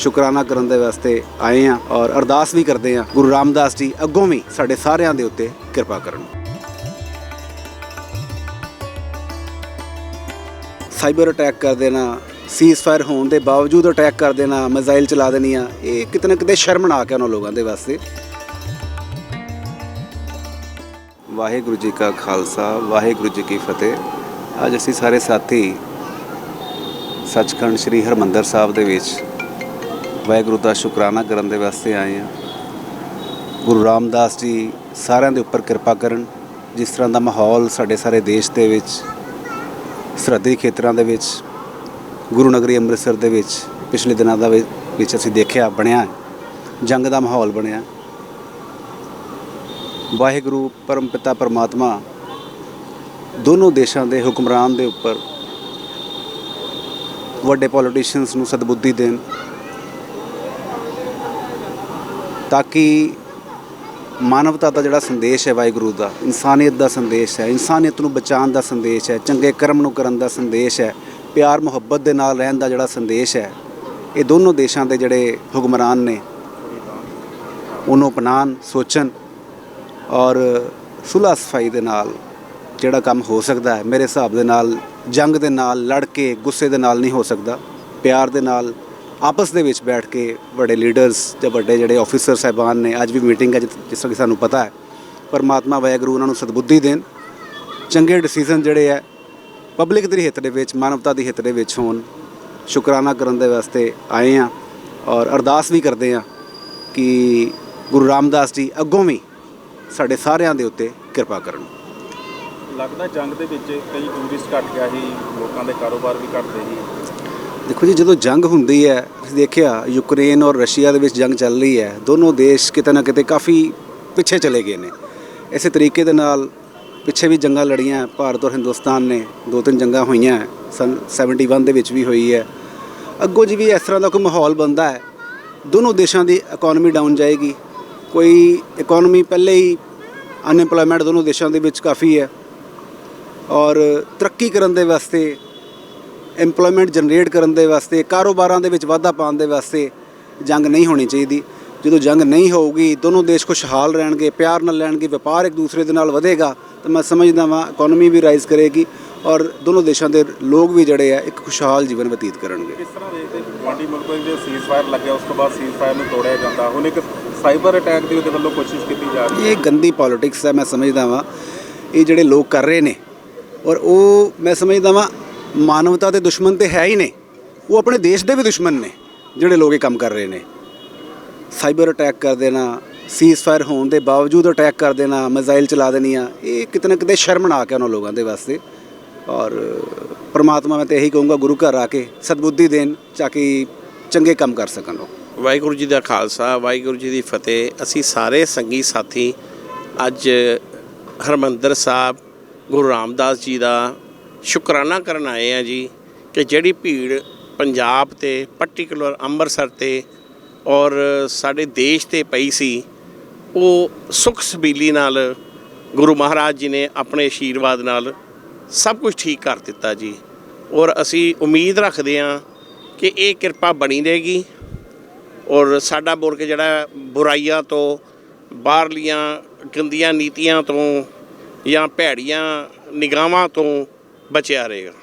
ਸ਼ੁਕਰਾਨਾ ਕਰਨ ਦੇ ਵਾਸਤੇ ਆਏ ਆ ਔਰ ਅਰਦਾਸ ਵੀ ਕਰਦੇ ਆ ਗੁਰੂ ਰਾਮਦਾਸ ਜੀ ਅੱਗੋਂ ਵੀ ਸਾਡੇ ਸਾਰਿਆਂ ਦੇ ਉੱਤੇ ਕਿਰਪਾ ਕਰਨ। ਸਾਈਬਰ ਅਟੈਕ ਕਰ ਦੇਣਾ ਸੀਜ਼ਫਾਇਰ ਹੋਣ ਦੇ ਬਾਵਜੂਦ ਅਟੈਕ ਕਰ ਦੇਣਾ, ਮਿਜ਼ਾਈਲ ਚਲਾ ਦੇਣੀਆਂ, ਇਹ ਕਿਤੇ ਨਾ ਕਿਤੇ ਸ਼ਰਮਨਾਕ ਹੈ ਉਹਨਾਂ ਲੋਕਾਂ ਦੇ ਵਾਸਤੇ। ਵਾਹਿਗੁਰੂ ਜੀ ਕਾ ਖਾਲਸਾ, ਵਾਹਿਗੁਰੂ ਜੀ ਕੀ ਫਤਿਹ। ਅੱਜ ਅਸੀਂ ਸਾਰੇ ਸਾਥੀ ਸੱਚਖੰਡ ਸ੍ਰੀ ਹਰਮੰਦਰ ਸਾਹਿਬ ਦੇ ਵਿੱਚ ਵਾਹਿਗੁਰੂ ਦਾ ਸ਼ੁਕਰਾਨਾ ਕਰਨ ਦੇ ਵਾਸਤੇ ਆਏ ਹਾਂ। ਗੁਰੂ ਰਾਮਦਾਸ ਜੀ ਸਾਰਿਆਂ ਦੇ ਉੱਪਰ ਕਿਰਪਾ ਕਰਨ, ਜਿਸ ਤਰ੍ਹਾਂ ਦਾ ਮਾਹੌਲ ਸਾਡੇ ਸਾਰੇ ਦੇਸ਼ ਦੇ ਵਿੱਚ, ਸਰਹੱਦੀ ਖੇਤਰਾਂ ਦੇ ਵਿੱਚ, ਗੁਰੂ ਨਗਰੀ ਅੰਮ੍ਰਿਤਸਰ ਦੇ ਵਿੱਚ ਪਿਛਲੇ ਦਿਨਾਂ ਦਾ ਵਿੱਚ ਅਸੀਂ ਦੇਖਿਆ, ਬਣਿਆ ਜੰਗ ਦਾ ਮਾਹੌਲ ਬਣਿਆ ਵਾਹਿਗੁਰੂ, ਪਰਮਪਿਤਾ, ਪਰਮਾਤਮਾ ਦੋਨੋਂ ਦੇਸ਼ਾਂ ਦੇ ਹੁਕਮਰਾਨ ਦੇ ਉੱਪਰ ਵੱਡੇ ਪੋਲੀਟੀਸ਼ੀਅਨਸ ਨੂੰ ਸਦਬੁੱਧੀ ਦੇਣ ਤਾਂ ਕਿ ਮਾਨਵਤਾ ਦਾ ਜਿਹੜਾ ਸੰਦੇਸ਼ ਹੈ ਵਾਹਿਗੁਰੂ ਦਾ, ਇਨਸਾਨੀਅਤ ਦਾ ਸੰਦੇਸ਼ ਹੈ, ਇਨਸਾਨੀਅਤ ਨੂੰ ਬਚਾਉਣ ਦਾ ਸੰਦੇਸ਼ ਹੈ, ਚੰਗੇ ਕਰਮ ਨੂੰ ਕਰਨ ਦਾ ਸੰਦੇਸ਼ ਹੈ, ਪਿਆਰ, ਮੁਹੱਬਤ ਦੇ ਨਾਲ ਰਹਿਣ ਦਾ ਜਿਹੜਾ ਸੰਦੇਸ਼ ਹੈ, ਇਹ ਦੋਨੋਂ ਦੇਸ਼ਾਂ ਦੇ ਜਿਹੜੇ ਹੁਕਮਰਾਨ ਨੇ, ਉਹਨੂੰ ਅਪਣਾਉਣ, ਸੋਚਣ ਔਰ ਸੁਲ੍ਹਾ ਸਫ਼ਾਈ ਦੇ ਨਾਲ ਜਿਹੜਾ ਕੰਮ ਹੋ ਸਕਦਾ ਹੈ। ਮੇਰੇ ਹਿਸਾਬ ਦੇ ਨਾਲ ਜੰਗ ਦੇ ਨਾਲ, ਲੜ ਕੇ ਗੁੱਸੇ ਦੇ ਨਾਲ ਨਹੀਂ ਹੋ ਸਕਦਾ। ਪਿਆਰ ਦੇ ਨਾਲ ਆਪਸ ਦੇ ਵਿੱਚ ਬੈਠ ਕੇ ਵੱਡੇ ਲੀਡਰਸ ਜਾਂ ਵੱਡੇ ਜਿਹੜੇ ਆਫੀਸਰ ਸਾਹਿਬਾਨ ਨੇ, ਅੱਜ ਵੀ ਮੀਟਿੰਗ ਹੈ ਜਿ- ਜਿਸ ਤਰ੍ਹਾਂ ਕਿ ਸਾਨੂੰ ਪਤਾ ਹੈ। ਪਰਮਾਤਮਾ ਵਾਹਿਗੁਰੂ ਉਹਨਾਂ ਨੂੰ ਸਦਬੁੱਧੀ ਦੇਣ, ਚੰਗੇ ਡਿਸੀਜਨ ਜਿਹੜੇ ਹੈ ਪਬਲਿਕ ਦੇ ਹਿੱਤ ਦੇ ਵਿੱਚ, ਮਾਨਵਤਾ ਦੇ ਹਿੱਤ ਦੇ ਵਿੱਚ ਹੋਣ। ਸ਼ੁਕਰਾਨਾ ਕਰਨ ਦੇ ਵਾਸਤੇ ਆਏ ਆ ਔਰ ਅਰਦਾਸ ਵੀ ਕਰਦੇ ਆ ਕਿ ਗੁਰੂ ਰਾਮਦਾਸ ਜੀ ਅੱਗੋਂ ਵੀ ਸਾਡੇ ਸਾਰਿਆਂ ਦੇ ਉੱਤੇ ਕਿਰਪਾ ਕਰਨ। ਲੱਗਦਾ ਜੰਗ ਦੇ ਵਿੱਚ ਕਈ ਟੂਰਿਸਟ ਘਟ ਗਿਆ ਸੀ, ਲੋਕਾਂ ਦੇ ਕਾਰੋਬਾਰ ਵੀ ਘਟਦੇ ਸੀ। ਦੇਖੋ ਜੀ, ਜਦੋਂ ਜੰਗ ਹੁੰਦੀ ਹੈ, ਤੁਸੀਂ ਦੇਖਿਆ, ਯੂਕਰੇਨ ਔਰ ਰਸ਼ੀਆ ਦੇ ਵਿੱਚ ਜੰਗ ਚੱਲ ਰਹੀ ਹੈ, ਦੋਨੋਂ ਦੇਸ਼ ਕਿਤੇ ਨਾ ਕਿਤੇ ਕਾਫੀ ਪਿੱਛੇ ਚਲੇ ਗਏ ਨੇ। ਇਸੇ ਤਰੀਕੇ ਦੇ ਨਾਲ ਪਿੱਛੇ ਵੀ ਜੰਗਾਂ ਲੜੀਆਂ, ਭਾਰਤ ਔਰ ਹਿੰਦੁਸਤਾਨ ਨੇ ਦੋ ਤਿੰਨ ਜੰਗਾਂ ਹੋਈਆਂ ਹੈ। ਸਨ 71 ਦੇ ਵਿੱਚ ਵੀ ਹੋਈ ਹੈ। ਅੱਗੋਂ ਜੀ ਵੀ ਇਸ ਤਰ੍ਹਾਂ ਦਾ ਕੋਈ ਮਾਹੌਲ ਬਣਦਾ ਹੈ, ਦੋਨੋਂ ਦੇਸ਼ਾਂ ਦੀ ਇਕਨੋਮੀ ਡਾਊਨ ਜਾਏਗੀ। ਕੋਈ ਇਕਨੋਮੀ ਪਹਿਲੇ ਹੀ ਅਨਐਮਪਲੋਇਮੈਂਟ ਦੋਨੋਂ ਦੇਸ਼ਾਂ ਦੇ ਵਿੱਚ ਕਾਫੀ ਹੈ। ਔਰ ਤਰੱਕੀ ਕਰਨ ਦੇ ਵਾਸਤੇ ਐਮਪਲੋਇਮੈਂਟ ਜਨਰੇਟ ਕਰਨ ਦੇ ਵਾਸਤੇ ਕਾਰੋਬਾਰਾਂ ਦੇ ਵਿੱਚ ਵਾਧਾ ਪਾਉਣ ਦੇ ਵਾਸਤੇ ਜੰਗ ਨਹੀਂ ਹੋਣੀ ਚਾਹੀਦੀ। ਜਦੋਂ ਜੰਗ ਨਹੀਂ ਹੋਊਗੀ ਦੋਨੋਂ ਦੇਸ਼ ਖੁਸ਼ਹਾਲ ਰਹਿਣਗੇ ਪਿਆਰ ਨਾਲ ਰਹਿਣਗੇ ਵਪਾਰ ਇੱਕ ਦੂਸਰੇ ਦੇ ਨਾਲ ਵਧੇਗਾ ਤਾਂ ਮੈਂ ਸਮਝਦਾ ਵਾਂ ਇਕਨੋਮੀ ਵੀ ਰਾਈਜ਼ ਕਰੇਗੀ ਔਰ ਦੋਨੋਂ ਦੇਸ਼ਾਂ ਦੇ ਲੋਕ ਵੀ ਜਿਹੜੇ ਆ ਇੱਕ ਖੁਸ਼ਹਾਲ ਜੀਵਨ ਬਤੀਤ ਕਰਨਗੇ। ਕਿਸ ਤਰ੍ਹਾਂ ਦੇਖਦੇ ਗਵਾਂਡੀ ਮੁਲਕਾਂ ਦੇ ਸੀਜ਼ਫਾਇਰ ਲੱਗਿਆ ਉਸ ਤੋਂ ਬਾਅਦ ਸੀਜ਼ਫਾਇਰ ਨੂੰ ਤੋੜਿਆ ਜਾਂਦਾ? ਹੁਣ ਇੱਕ ਸਾਈਬਰ ਅਟੈਕ ਦੀ ਉਹਦੇ ਵੱਲੋਂ ਕੋਸ਼ਿਸ਼ ਕੀਤੀ ਜਾ ਰਹੀ ਹੈ। ਇਹ ਗੰਦੀ ਪੋਲਿਟਿਕਸ ਹੈ ਮੈਂ ਸਮਝਦਾ ਵਾਂ। ਇਹ ਜਿਹੜੇ ਲੋਕ ਕਰ ਰਹੇ ਨੇ ਔਰ ਉਹ ਮੈਂ ਸਮਝਦਾ ਵਾਂ ਮਾਨਵਤਾ ਦੇ ਦੁਸ਼ਮਣ ਤੇ ਹੈ ਹੀ ਨੇ। ਉਹ ਆਪਣੇ ਦੇਸ਼ ਦੇ ਵੀ ਦੁਸ਼ਮਣ ਨੇ, ਜਿਹੜੇ ਲੋਕ ਇਹ ਕੰਮ ਕਰ ਰਹੇ ਨੇ। ਸਾਈਬਰ ਅਟੈਕ ਕਰ ਦੇਣਾ ਸੀਜ਼ਫਾਇਰ ਹੋਣ ਦੇ ਬਾਵਜੂਦ ਅਟੈਕ ਕਰ ਦੇਣਾ, ਮਿਜ਼ਾਈਲ ਚਲਾ ਦੇਣੀਆਂ, ਇਹ ਕਿਤੇ ਨਾ ਕਿਤੇ ਸ਼ਰਮਨਾਕ ਹੈ ਉਹਨਾਂ ਲੋਕਾਂ ਦੇ ਵਾਸਤੇ। ਔਰ ਪ੍ਰਮਾਤਮਾ, ਮੈਂ ਤੇ ਇਹੀ ਕਹੂੰਗਾ, ਗੁਰੂ ਘਰ ਆ ਕੇ ਸਦਬੁੱਧੀ ਦੇਣ, ਤਾਂ ਕਿ ਚੰਗੇ ਕੰਮ ਕਰ ਸਕਣ ਉਹ ਵਾਹਿਗੁਰੂ ਜੀ ਦਾ ਖਾਲਸਾ, ਵਾਹਿਗੁਰੂ ਜੀ ਦੀ ਫਤਿਹ। ਅਸੀਂ ਸਾਰੇ ਸੰਗੀ ਸਾਥੀ ਅੱਜ ਹਰਮੰਦਰ ਸਾਹਿਬ, ਗੁਰੂ ਰਾਮਦਾਸ ਜੀ ਦਾ ਸ਼ੁਕਰਾਨਾ ਕਰਨ ਆਏ ਆ ਜੀ ਕਿ ਜਿਹੜੀ ਭੀੜ ਪੰਜਾਬ ਤੇ ਪਾਰਟਿਕੂਲਰ ਅੰਮ੍ਰਿਤਸਰ ਤੇ ਔਰ ਸਾਡੇ ਦੇਸ਼ ਤੇ ਪਈ ਸੀ, ਉਹ ਸੁਖ ਸਬੀਲੀ ਨਾਲ ਗੁਰੂ ਮਹਾਰਾਜ ਜੀ ਨੇ ਆਪਣੇ ਆਸ਼ੀਰਵਾਦ ਨਾਲ ਸਭ ਕੁਝ ਠੀਕ ਕਰ ਦਿੱਤਾ ਜੀ। ਔਰ ਅਸੀਂ ਉਮੀਦ ਰੱਖਦੇ ਹਾਂ ਕਿ ਇਹ ਕਿਰਪਾ ਬਣੀ ਰਹੇਗੀ। ਔਰ ਸਾਡਾ ਮੁਲਕ ਜਿਹੜਾ ਬੁਰਾਈਆਂ ਤੋਂ, ਬਾਹਰਲੀਆਂ ਗੰਦੀਆਂ ਨੀਤੀਆਂ ਤੋਂ ਜਾਂ ਭੈੜੀਆਂ ਨਿਗਾਹਾਂ ਤੋਂ ਬਚਿਆ ਰਹੇਗਾ।